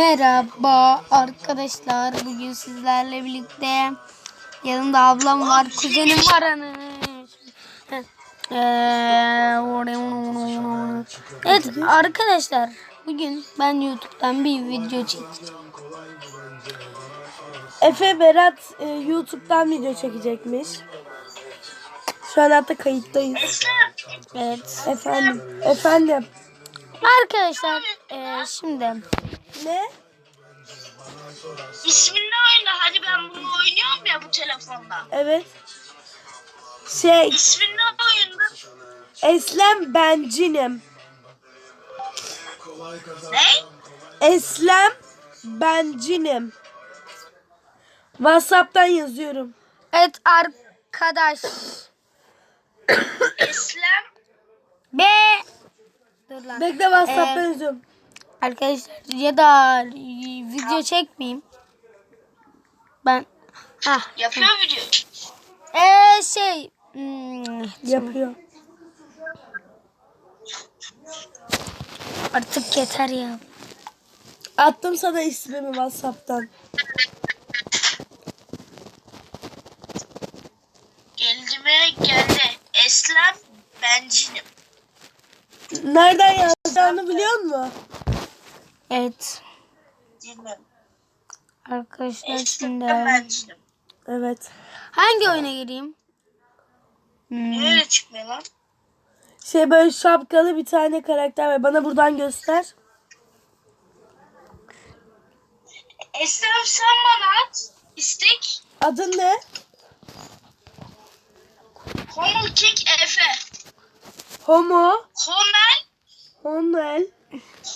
Merhaba arkadaşlar. Bugün sizlerle birlikte yanımda ablam var, kuzenim var anı. Evet arkadaşlar bugün ben YouTube'dan bir video çekeceğim. Efe Berat e, YouTube'dan video çekecekmiş. Şu an hatta kayıttayız. Evet Efendim. Efendim. arkadaşlar e, şimdi Ne? İsmin ne oyunda? Hadi ben bunu oynuyorum ya bu telefonda. Evet. Şey, İsmin ne oyunda? Eslem Bencinim. Ne? Eslem Bencinim. WhatsApp'tan yazıyorum. evet arkadaş Eslem. be Dur lan. Bekle WhatsApp'tan Ee, yazıyorum. Arkadaşlar ya da video çekmeyeyim. Ben ha Yapıyor video. ee, şey hmm, Yapıyor. artık yeter ya. Attım sana ismimi WhatsApp'tan. Geldi mi? Geldi. Eslem bencinim. Nereden yazacağını biliyor musun? Evet Bilmem. arkadaşlar şimdi. Evet. hangi oyuna gireyim? Hmm, Niye öyle çıkmıyor lan? Şey böyle şapkalı bir tane karakter var. Bana buradan göster. Eslem sen bana at. İstek. Adın ne? Homel King Efe. Homo. Homel. Homel.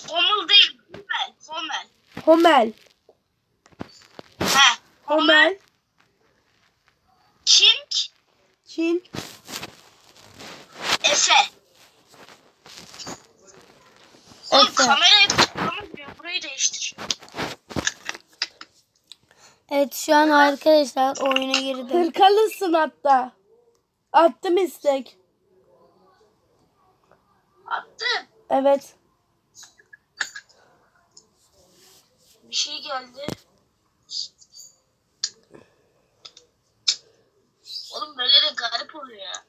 Homel değil. Homel. Homel. Ha. Homel. King Çin. Efe. Oğlum Efe. kamerayı kullanamıyor. Burayı değiştir. Evet şu an arkadaşlar oyuna girdim. Hırkalısın hatta. Attım istek. Attı. Evet. Bir şey geldi. Oğlum böyle de garip oluyor ya.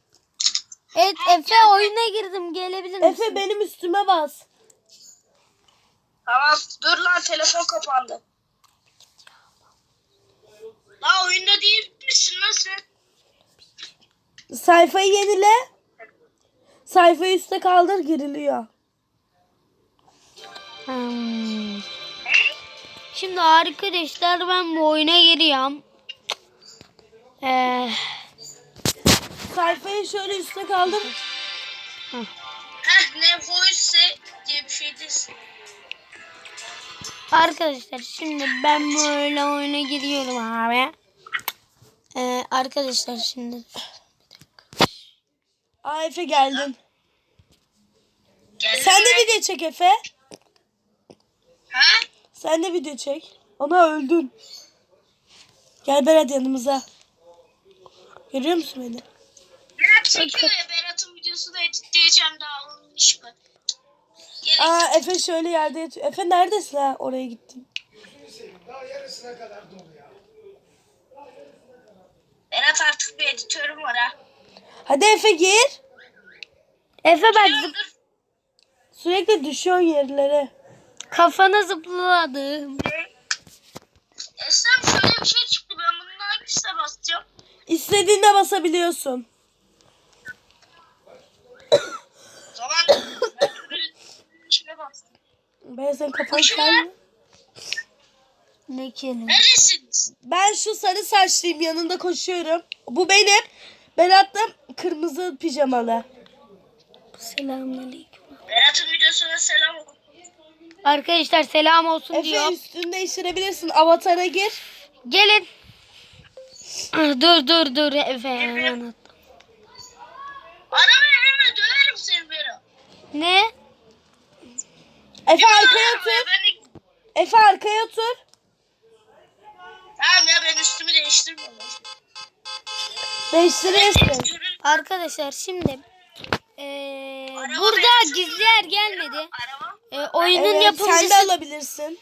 Evet Efe oyuna girdim gelebilir misin? Efe benim üstüme bas. Tamam dur lan telefon kapandı. La oyunda değil misin lan sen? Sayfayı yenile. Sayfayı üstte kaldır giriliyor. Hmm. Şimdi arkadaşlar ben bu oyuna giriyorum. Ee, Sayfayı şöyle üstte kaldır. Heh ne voice diye bir şey desin. arkadaşlar şimdi ben böyle oyuna giriyorum abi. Ee, arkadaşlar şimdi Aa Efe geldin. Geldi Sen mi? de video çek Efe. Ha? Sen de video çek. Ona öldün. Gel Berat yanımıza. Görüyor musun beni? Berat çekiyor ya Berat'ın videosunu editleyeceğim daha onun iş bu. Gerek Aa yok. Efe şöyle yerde yatıyor. Efe neredesin ha? Oraya gittin. Berat artık bir editörüm var ha. Hadi Efe gir. Efe bak dur. Sürekli düşüyorsun yerlere. Kafana zıpladım. Eslem şöyle bir şey çıktı ben bunun hangisine basacağım? İstediğinde basabiliyorsun. O zaman ben böyle içine bastım. Ben senin kafan. Ne kelime? Neresiniz? Ben şu sarı saçlıyım yanında koşuyorum. Bu benim. Berat da kırmızı pijamalı. Selamünaleyküm. Berat'ın videosuna selam olsun. Arkadaşlar selam olsun Efe diyor. üstünü değiştirebilirsin. Avatara gir. Gelin. Ah, Dur dur dur Efe. Arama elime döverim seni. Ne? Efe arkaya otur. Efe arkaya otur. Tamam ya ben üstümü değiştirmiyorum. Değiştirirsin. Arkadaşlar şimdi eee, Araba burada gizli yer gelmedi. Araba. Eee, oyunun Evet, yapımcısı sen de alabilirsin.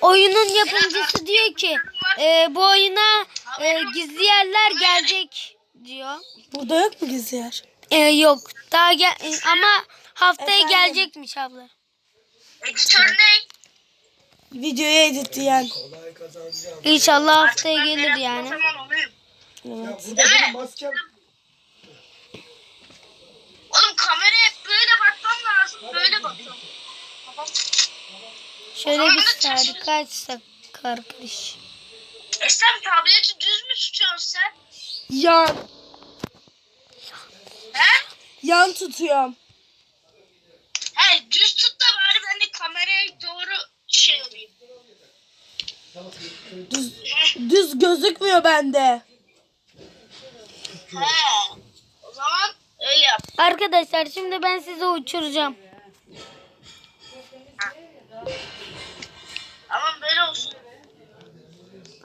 Oyunun yapımcısı diyor ki e, bu oyuna e, gizli yerler gelecek diyor. Burada yok mu gizli yer? E, yok daha gel e, ama haftaya Efendim? gelecekmiş abla. Editör ne? Videoya editleyen. İnşallah haftaya gelir yani. O zaman olayım. Evet. Burada benim maskem Oğlum kameraya hep böyle bakmam lazım. Böyle bakıyorum. Şöyle bir sarı açsak arkadaş. Eslem tableti düz mü tutuyorsun sen? Yan. He? Yan tutuyorum. He düz tut da bari ben de kameraya doğru şey olayım. Düz, düz gözükmüyor bende. He. O zaman öyle yap. Arkadaşlar şimdi ben sizi uçuracağım.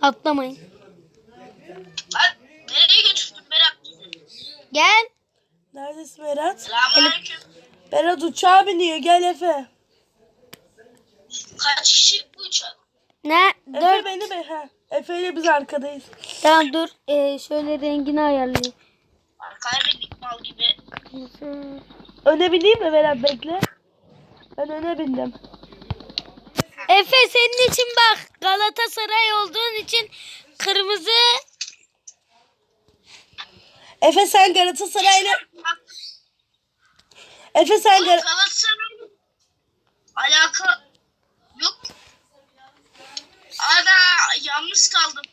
Atlamayın. Lan nereye götürdün Berat bizi? Gel. Neredesin Berat? Selamünaleyküm. Berat uçağa biniyor. Gel Efe. Kaç kişilik bu uçak? Ne? Efe Dört. beni be. Ha. Efe ile biz arkadayız. Tamam dur. Ee, şöyle rengini ayarlayayım. Arkaya bindik mal gibi. Öne bineyim mi Berat bekle. Ben öne bindim. Efe senin için bak Galatasaray olduğun için kırmızı Efe sen Galatasaray'la... Bak Efe sen Gal... Galatasaray'la alaka yok. Ana yalnız kaldım.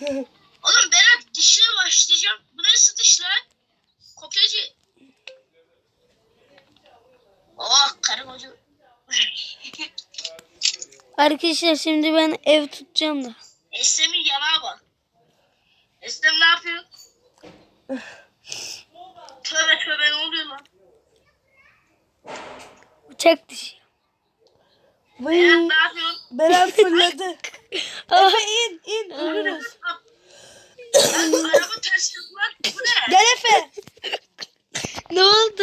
Oğlum Berat dişine başlayacağım. Bu nasıl diş lan? Kopyacı. Oh karı koca. Arkadaşlar şimdi ben ev tutacağım da. Eslem'in yanağa bak. Eslem ne yapıyor? tövbe tövbe ne oluyor lan? Uçak dışı. Vıy. Berat ne yapıyorsun? Berat fırladı. Efe in in dururuz. Lan araba ters yapılar. Bu ne? Gel Efe. ne oldu?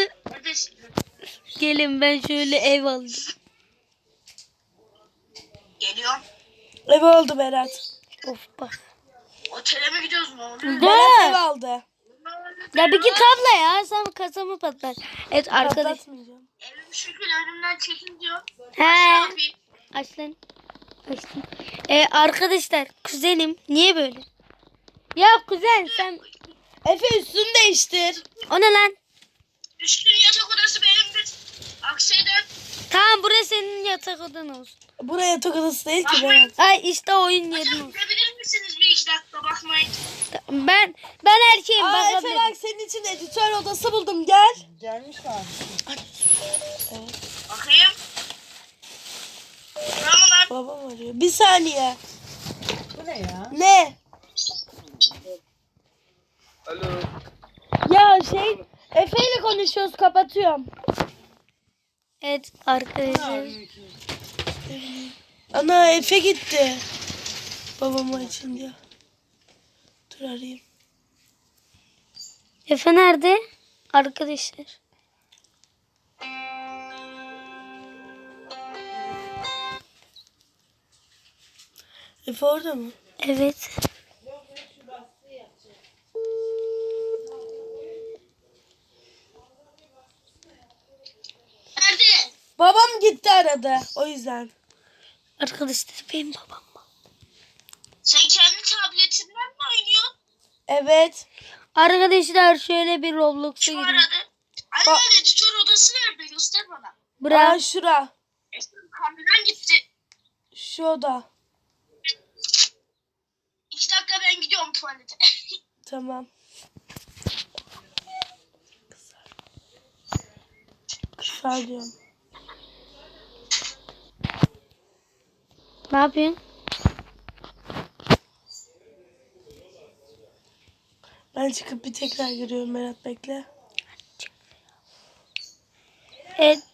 Gelin ben şöyle ev aldım. Ev oldu Berat. Of bak. Otele mi gidiyoruz ne oluyor? Berat ev aldı. Ya bir git abla ya sen kasamı patlat. Evet arkadaş. Patlatmayacağım. Evim şükür önümden çekin diyor. He. Ne yapayım? Açlan. Açtım. Ee, arkadaşlar kuzenim niye böyle? Ya kuzen sen Efe üstünü değiştir. o ne lan? Üstün yatak odası benimdir. Akseden Tamam burası senin yatak odan olsun. Buraya odası değil ki Berat. Ay işte oyun hocam olsun. gidebilir misiniz bir iki dakika bakmayın. Ben ben her şeyim Aa Efe bakabilirim. bak senin için editör odası buldum gel. Bakayım. Tamam lan. Babam arıyor. Bir saniye. bu ne ya? Ne? Alo. Ya şey Efe ile konuşuyoruz kapatıyorum. Evet arkadaşlar. Ana Efe gitti. Babamı açın diyor. Dur arayayım. Efe nerede? Arkadaşlar. Efe orada mı? Evet. Nerede? Babam gitti aradı. O yüzden. Arkadaşlar benim babam. Sen kendi tabletinden mi oynuyorsun? Evet. Arkadaşlar şöyle bir Roblox'a Kim girin. aradı? Anne editör odası nerede? Göster bana. Bırak. Aa şura. Eski kameradan gitti. Şu oda. İki dakika ben gidiyorum tuvalete. Tamam. Kısa diyorum. Ne yapıyorsun? Ben çıkıp bir tekrar giriyorum Berat bekle. Evet